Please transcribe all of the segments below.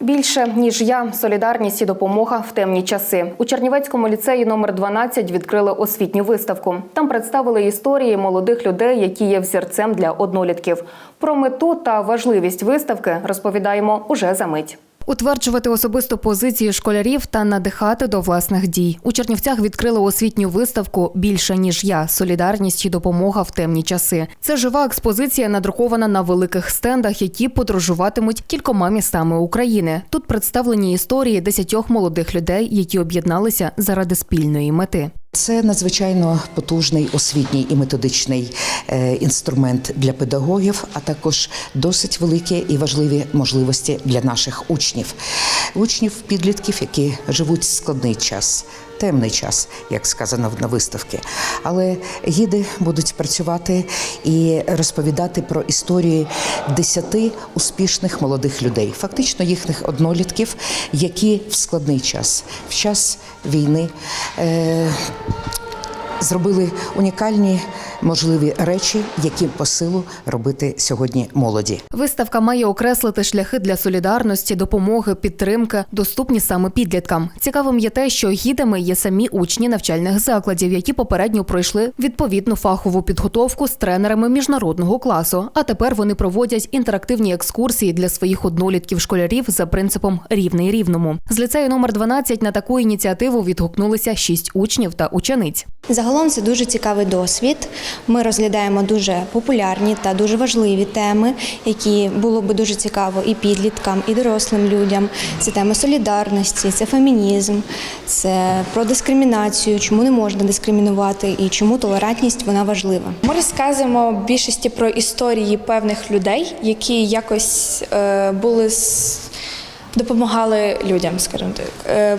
Більше ніж я, солідарність і допомога в темні часи. У Чернівецькому ліцеї номер 12 відкрили освітню виставку. Там представили історії молодих людей, які є взірцем для однолітків. Про мету та важливість виставки розповідаємо уже за мить. Утверджувати особисту позицію школярів та надихати до власних дій. У Чернівцях відкрили освітню виставку Більше ніж я солідарність і допомога в темні часи. Це жива експозиція, надрукована на великих стендах, які подорожуватимуть кількома містами України. Тут представлені історії десятьох молодих людей, які об'єдналися заради спільної мети. Це надзвичайно потужний освітній і методичний е, інструмент для педагогів, а також досить великі і важливі можливості для наших учнів, учнів, підлітків, які живуть складний час. Темний час, як сказано на виставці. Але гіди будуть працювати і розповідати про історії десяти успішних молодих людей, фактично їхніх однолітків, які в складний час, в час війни. Е- Зробили унікальні можливі речі, які по силу робити сьогодні молоді. Виставка має окреслити шляхи для солідарності, допомоги, підтримки, доступні саме підліткам. Цікавим є те, що гідами є самі учні навчальних закладів, які попередньо пройшли відповідну фахову підготовку з тренерами міжнародного класу. А тепер вони проводять інтерактивні екскурсії для своїх однолітків школярів за принципом рівний рівному. З ліцею номер 12 на таку ініціативу відгукнулися шість учнів та учениць. Загалом це дуже цікавий досвід. Ми розглядаємо дуже популярні та дуже важливі теми, які було би дуже цікаво і підліткам, і дорослим людям. Це тема солідарності, це фемінізм, це про дискримінацію, чому не можна дискримінувати і чому толерантність вона важлива. Ми розказуємо більшості про історії певних людей, які якось е, були допомагали людям, скажімо так.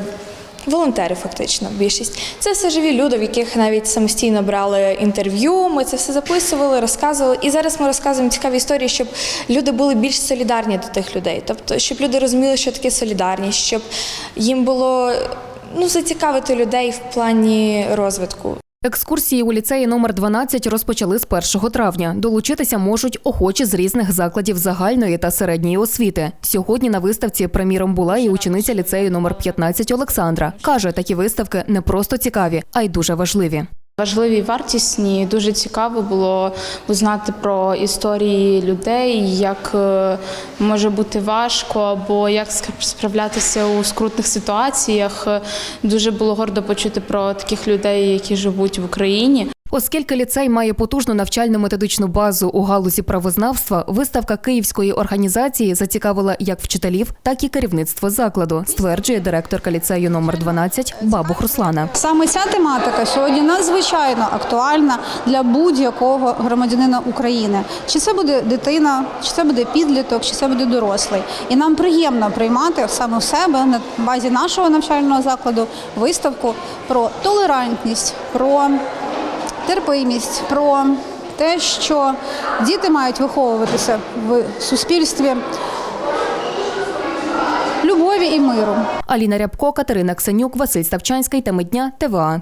Волонтери, фактично, більшість. Це все живі люди, в яких навіть самостійно брали інтерв'ю. Ми це все записували, розказували. І зараз ми розказуємо цікаві історії, щоб люди були більш солідарні до тих людей. Тобто, щоб люди розуміли, що таке солідарність, щоб їм було ну, зацікавити людей в плані розвитку. Екскурсії у ліцеї номер 12 розпочали з 1 травня. Долучитися можуть охочі з різних закладів загальної та середньої освіти. Сьогодні на виставці, приміром, була і учениця ліцею номер 15 Олександра. Каже, такі виставки не просто цікаві, а й дуже важливі. Важливі вартісні. Дуже цікаво було узнати про історії людей, як е, може бути важко, або як справлятися у скрутних ситуаціях. Е, Дуже було гордо почути про таких людей, які живуть в Україні. Оскільки ліцей має потужну навчально-методичну базу у галузі правознавства, виставка київської організації зацікавила як вчителів, так і керівництво закладу, стверджує директорка ліцею номер 12 Бабух Руслана. Саме ця тематика сьогодні надзвичайно актуальна для будь-якого громадянина України. Чи це буде дитина, чи це буде підліток, чи це буде дорослий. І нам приємно приймати саме в себе на базі нашого навчального закладу виставку про толерантність, про терпимість, про те, що діти мають виховуватися в суспільстві любові і миру. Аліна Рябко, Катерина Ксенюк, Василь Ставчанський та дня ТВА.